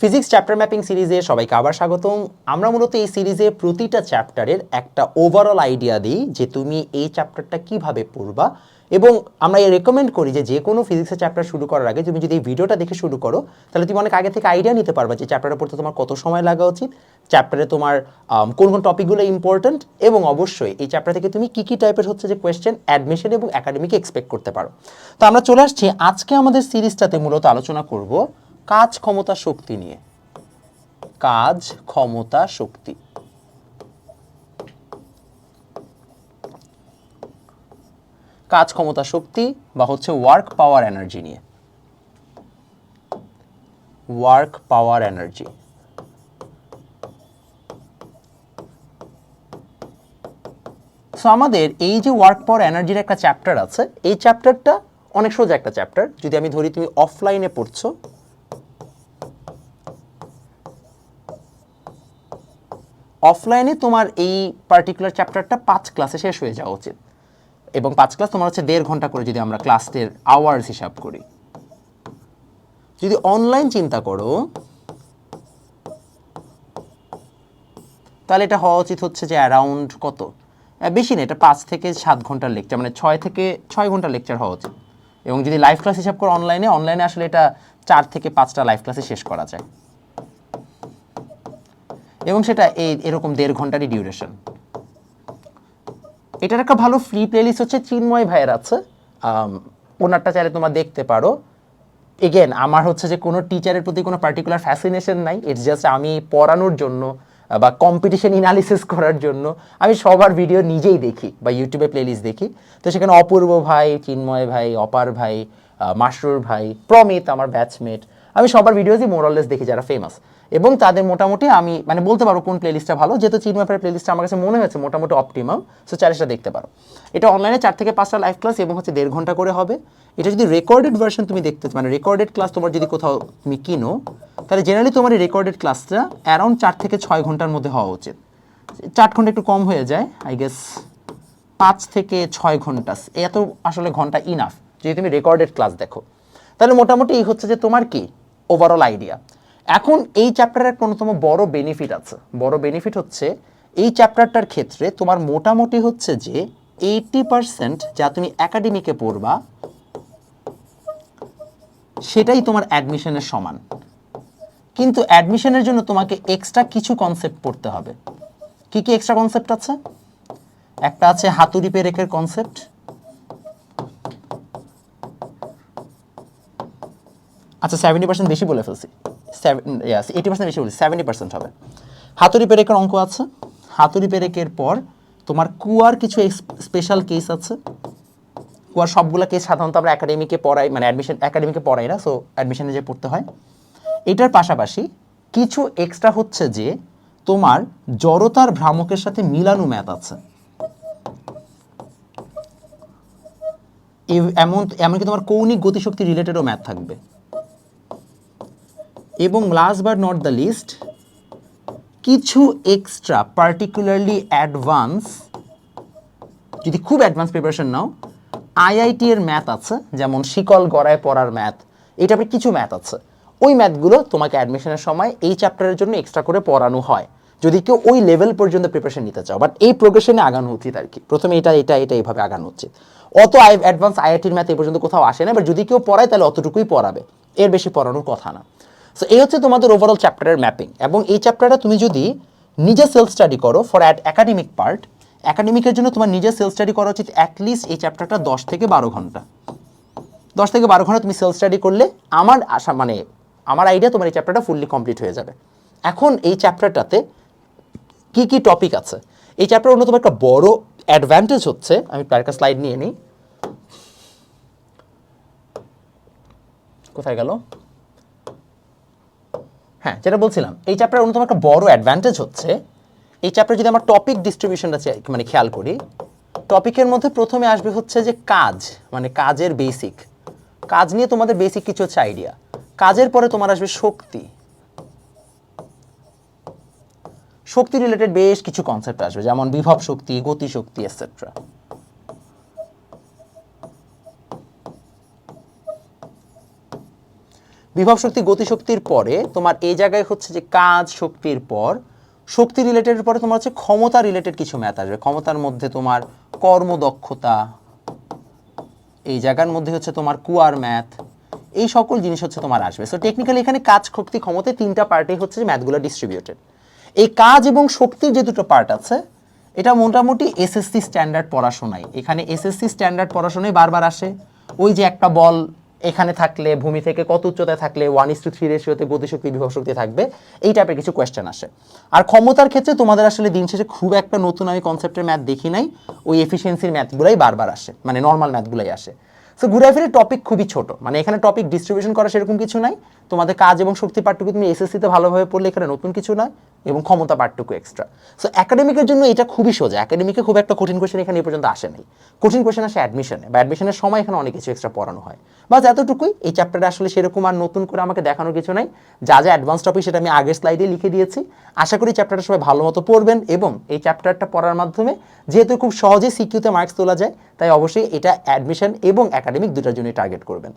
Physics chapter mapping সিরিজে সবাইকে আবার স্বাগতম। আমরা মূলত এই সিরিজে প্রতিটা চ্যাপ্টারের একটা ওভারঅল আইডিয়া দিই যে তুমি এই চ্যাপ্টারটা কীভাবে পড়বা এবং আমরা এই রেকমেন্ড করি যে যে কোনো ফিজিক্সের চ্যাপ্টার শুরু করার আগে তুমি যদি এই ভিডিওটা দেখে শুরু করো, তাহলে তুমি অনেক আগে থেকে আইডিয়া নিতে পারবা যে চ্যাপ্টারটা পড়তে তোমার কত সময় লাগা উচিত চ্যাপ্টারে তোমার কোন কোন টপিকগুলো ইম্পর্ট্যান্ট এবং অবশ্যই এই চ্যাপ্টার থেকে তুমি কী কী টাইপের হচ্ছে যে কোয়েশ্চেন অ্যাডমিশন এবং একাডেমিকে এক্সপেক্ট করতে পারো। তো আমরা চলে আসছি আজকে আমাদের সিরিজটাতে মূলত আলোচনা করব কাজ, ক্ষমতা, শক্তি নিয়ে। কাজ, ক্ষমতা, শক্তি। কাজ, ক্ষমতা, শক্তি বা হচ্ছে ওয়ার্ক পাওয়ার এনার্জি নিয়ে। ওয়ার্ক পাওয়ার এনার্জি সো আমাদের এই যে ওয়ার্ক পাওয়ার এনার্জির একটা চ্যাপ্টার আছে, এই চ্যাপ্টারটা অনেক সোজা একটা চ্যাপ্টার যদি আমি ধরি, তুমি অফলাইনে পড়ছো অফলাইনে তোমার এই পার্টিকুলার চ্যাপ্টারটা পাঁচ ক্লাসে শেষ হয়ে যাওয়া উচিত। এবং পাঁচ ক্লাস তোমার হচ্ছে দেড় ঘণ্টা করে যদি আমরা ক্লাসের আওয়ার্স হিসাব করি। যদি অনলাইন চিন্তা করো, তাহলে এটা হওয়া উচিত হচ্ছে যে অ্যারাউন্ড কত? বেশি না, এটা পাঁচ থেকে সাত ঘণ্টার লেকচার মানে ছয় থেকে ছয় ঘণ্টার লেকচার হওয়া উচিত। এবং যদি লাইভ ক্লাস হিসাব করো অনলাইনে অনলাইনে আসলে এটা চার থেকে পাঁচটা লাইভ ক্লাসে শেষ করা যায়। এবং সেটা এই এরকম দেড় ঘন্টারই ডিউরেশন এটার একটা ভালো ফ্রি প্লেলিস্ট হচ্ছে চিন্ময় ভাইয়ের আছে। ওনারটা চাইলে তোমরা দেখতে পারো। এগেন আমার হচ্ছে যে কোনো টিচারের প্রতি কোনো পার্টিকুলার ফ্যাসিনেশন নাই। ইটস জাস্ট আমি পড়ানোর জন্য বা কম্পিটিশন ইনালিসিস করার জন্য আমি সবার ভিডিও নিজেই দেখি বা ইউটিউবে প্লেলিস্ট দেখি। তো সেখানে অপূর্ব ভাই, চিন্ময় ভাই, অপার ভাই মাসরুর ভাই, প্রমিত, আমার ব্যাচমেট আমি সবার ভিডিওজই মোরাললেস দেখি যারা ফেমাস এবং তাদের মোটামুটি আমি মানে বলতে পারব কোন প্লেলিস্টটা ভালো, যেহেতু চিন্ময় ভাইয়ের প্লেলিস্টটা আমার কাছে মনে হয়েছে মোটামুটি অপটিমাম সো চ্যালেঞ্জটা দেখতে পারো। এটা অনলাইনে চার থেকে পাঁচটা লাইভ ক্লাস এবং হচ্ছে দেড় ঘণ্টা করে হবে। এটা যদি রেকর্ডেড ভার্সন তুমি দেখতে মানে রেকর্ডেড ক্লাস তোমার যদি কোথাও তুমি কিনো, তাহলে জেনারেলি তোমার এই রেকর্ডেড ক্লাসটা অ্যারাউন্ড চার থেকে ছয় ঘণ্টার মধ্যে হওয়া উচিত। চার ঘণ্টা একটু কম হয়ে যায় আই গেস পাঁচ থেকে ছয় ঘণ্টা। এত আসলে ঘণ্টা ইনাফ যদি তুমি রেকর্ডেড ক্লাস দেখো। তাহলে মোটামুটি এই হচ্ছে যে তোমার কি ওভারঅল আইডিয়া এখন এই চ্যাপ্টারের অন্যতম বড় বেনিফিট আছে। বড় বেনিফিট হচ্ছে, এই চ্যাপ্টারটার ক্ষেত্রে তোমার মোটামুটি হচ্ছে যে এইটি পার্সেন্ট যা তুমি একাডেমিকে পড়বা, সেটাই তোমার অ্যাডমিশনের সমান। কিন্তু অ্যাডমিশনের জন্য তোমাকে এক্সট্রা কিছু কনসেপ্ট পড়তে হবে। কি কি এক্সট্রা কনসেপ্ট আছে? একটা আছে হাতুড়ি পেরেকের কনসেপ্ট আচ্ছা সেভেন্টি পার্সেন্ট বেশি বলে ফেলছি। এইটি পার্সেন্ট বেশি বলছি সেভেন্টি পার্সেন্ট হবে। হাতুড়ি পেরেকের অঙ্ক আছে। হাতুড়ি পেরেকের পর তোমার কুয়ার কিছু স্পেশাল কেস আছে। কুয়ার সবগুলো কেস সাধারণত আমরা একাডেমিকে পড়াই মানে অ্যাডমিশন একাডেমিকে পড়াই না সো অ্যাডমিশনে যে পড়তে হয়। এটার পাশাপাশি কিছু এক্সট্রা হচ্ছে যে তোমার জড়তার ভ্রামকের সাথে মিলানো ম্যাথ আছে। এমন, এমনকি তোমার কৌণিক গতিশক্তি রিলেটেডও ম্যাথ থাকবে। এবং last but not the least কিছু এক্সট্রা পার্টিকুলারলি অ্যাডভান্স যদি খুব অ্যাডভান্স প্রিপারেশন নাও আইআইটি এর ম্যাথ আছে, যেমন শিকল গড়ায় পড়ার ম্যাথ টাইপের কিছু ম্যাথ আছে। ওই ম্যাথগুলো তোমাকে অ্যাডমিশনের সময় এই চ্যাপ্টারের জন্য এক্সট্রা করে পড়ানো হয়। যদি কেউ ওই লেভেল পর্যন্ত প্রিপারেশন নিতে চাও বাট এই প্রোগ্রেশনে আগানো উচিত আর কি। প্রথমে এটা এটা এটা এইভাবে আগানো উচিত। অত আই অ্যাডভান্স আইআইটির ম্যাথ এই পর্যন্ত কোথাও আসে না বাট যদি কেউ পড়ায়, তাহলে অতটুকুই পড়াবে। এর বেশি পড়ানোর কথা না। সো এই হচ্ছে তোমাদের ওভারঅল চ্যাপ্টারের ম্যাপিং এবং এই চ্যাপ্টারটা তুমি যদি নিজে সেলফ স্টাডি করো ফর অ্যাট একাডেমিক পার্ট একাডেমিকের জন্য তোমার নিজে সেলফ স্টাডি করা উচিত অ্যাটলিস্ট এই চ্যাপ্টারটা দশ থেকে বারো ঘণ্টা। দশ থেকে বারো ঘণ্টা তুমি সেলফ স্টাডি করলে আমার আশা মানে আমার আইডিয়া তোমার এই চ্যাপ্টারটা ফুললি কমপ্লিট হয়ে যাবে। এখন এই চ্যাপ্টারটাতে কি কি টপিক আছে? এই চ্যাপ্টার অন্যতম একটা বড় অ্যাডভান্টেজ হচ্ছে, আমি একটা স্লাইড নিয়ে নিই। কোথায় গেল? হ্যাঁ যেটা বলছিলাম, এই চ্যাপ্টার অন্যতম একটা বড় অ্যাডভান্টেজ হচ্ছে, এই চ্যাপ্টার যদি আমরা টপিক ডিস্ট্রিবিউশনটা মানে খেয়াল করি টপিকের মধ্যে প্রথমে আসবে হচ্ছে যে কাজ মানে কাজের বেসিক কাজ নিয়ে তোমাদের বেসিক কিছু হচ্ছে আইডিয়া কাজের পরে তোমার আসবে শক্তি। শক্তি রিলেটেড বেশ কিছু কনসেপ্ট আসবে, যেমন বিভব শক্তি, গতি শক্তি এটসেট্রা বিভব শক্তি গতিশক্তির পরে তোমার এই জায়গায় হচ্ছে যে কাজ শক্তির পর, শক্তি রিলেটেড পরে তোমার হচ্ছে ক্ষমতা রিলেটেড কিছু ম্যাথ আসবে। ক্ষমতার মধ্যে তোমার কর্মদক্ষতা, এই জায়গার মধ্যে হচ্ছে তোমার কুয়ার ম্যাথ, এই সকল জিনিস হচ্ছে তোমার আসবে। সো টেকনিক্যালি এখানে কাজ, শক্তি, ক্ষমতায় তিনটা পার্টে হচ্ছে যে ম্যাথগুলো ডিস্ট্রিবিউটেড এই কাজ এবং শক্তির যে দুটো পার্ট আছে, এটা মোটামুটি এসএসসি স্ট্যান্ডার্ড পড়াশোনায়। এখানে এসএসসি স্ট্যান্ডার্ড পড়াশোনায় বারবার আসে। ওই যে একটা বল এখানে থাকলে, ভূমি থেকে কত উচ্চতায় থাকলে ওয়ান ইস টু থ্রি রেশিওতে গতিশক্তি, বিভব শক্তি থাকবে, এই টাইপের কিছু কোয়েশ্চেন আসে। আর ক্ষমতার ক্ষেত্রে তোমাদের আসলে দিন শেষে খুব একটা নতুন আমি কনসেপ্টের ম্যাথ দেখি নাই, ওই এফিসিয়েন্সির ম্যাথগুলাই বারবার আসে মানে নর্মাল ম্যাথগুলাই আসে। সো ঘুরে ফিরে টপিক খুবই ছোট। মানে এখানে টপিক ডিস্ট্রিবিউশন করা সেরকম কিছু নাই। তোমাদের কাজ এবং শক্তি পাঠটুকু তুমি এসএসসিতে ভালোভাবে পড়লে এখানে নতুন কিছু নয় এবং ক্ষমতা পাঠটুকু এক্সট্রা সো একাডেমিকের জন্য এটা খুবই সোজা। একাডেমিকে খুব একটা কঠিন কোয়েশ্চেন এখানে এ পর্যন্ত আসে নাই। কঠিন কোয়েশ্চেন আসে অ্যাডমিশনে বা অ্যাডমিশনের সময় এখানে অনেক কিছু এক্সট্রা পড়ানো হয়। বাস এতটুকুই। এই চ্যাপ্টারে আসলে সেরকম আর নতুন করে আমাকে দেখানোর কিছু নাই। যা যা অ্যাডভান্স টপিক সেটা আমি আগের স্লাইডে লিখে দিয়েছি। আশা করি চ্যাপ্টারটা সবাই ভালো মতো পড়বেন এবং এই চ্যাপ্টারটা পড়ার মাধ্যমে যেহেতু খুব সহজে সিকিউতে মার্কস তোলা যায়, তাই অবশ্যই এটা অ্যাডমিশন এবং একাডেমিক দুটার জন্যই টার্গেট করবেন।